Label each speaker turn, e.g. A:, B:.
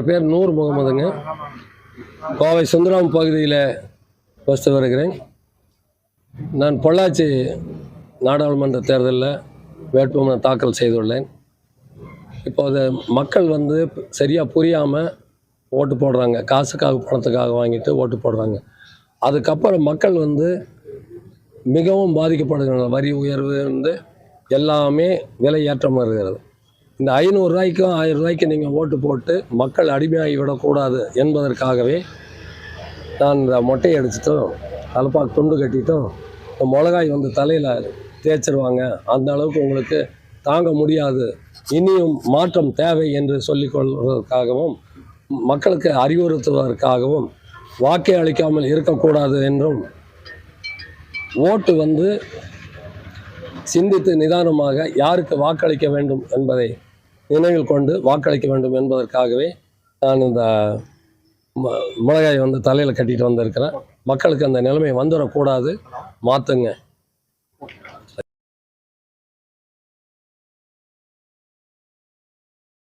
A: என் பேர் நூர் முகமதுங்க. கோவை சுந்தரம் பகுதியில் வசித்து வருகிறேன் நான் பொள்ளாச்சி நாடாளுமன்ற தேர்தலில் வேட்புமனு தாக்கல் செய்துள்ளேன். இப்போது மக்கள் வந்து சரியாக புரியாமல் ஓட்டு போடுறாங்க. காசுக்காக பணத்துக்காக வாங்கிட்டு ஓட்டு போடுறாங்க. அதுக்கப்புறம் மக்கள் வந்து மிகவும் பாதிக்கப்படுகிறாங்க வரி உயர்வு வந்து எல்லாமே விலை ஏற்றம் வருகிறது இந்த ஐநூறுரூவாய்க்கும் ஆயிரம் ரூபாய்க்கு நீங்கள் ஓட்டு போட்டு மக்கள் அடிமையாகி விடக்கூடாது என்பதற்காகவே நான் இந்த மொட்டையை அடிச்சிட்டும். தலப்பாக்கு துண்டு கட்டிட்டும். இந்த மிளகாய் வந்து தலையில் தேய்ச்சிருவாங்க. அந்த அளவுக்கு உங்களுக்கு தாங்க முடியாது. இனியும் மாற்றம் தேவை என்று சொல்லிக்கொள்வதற்காகவும் மக்களுக்கு அறிவுறுத்துவதற்காகவும் வாக்கை அளிக்காமல் இருக்கக்கூடாது என்றும் ஓட்டு வந்து சிந்தித்து நிதானமாக யாருக்கு வாக்களிக்க வேண்டும் என்பதை நினைவில் கொண்டு வாக்களிக்க வேண்டும் என்பதற்காகவே நான் இந்த ம- மிளகாய் வந்து தலையில் கட்டிட்டு வந்திருக்கிறேன். மக்களுக்கு அந்த நிலைமை வந்துடக்கூடாது மாற்றுங்க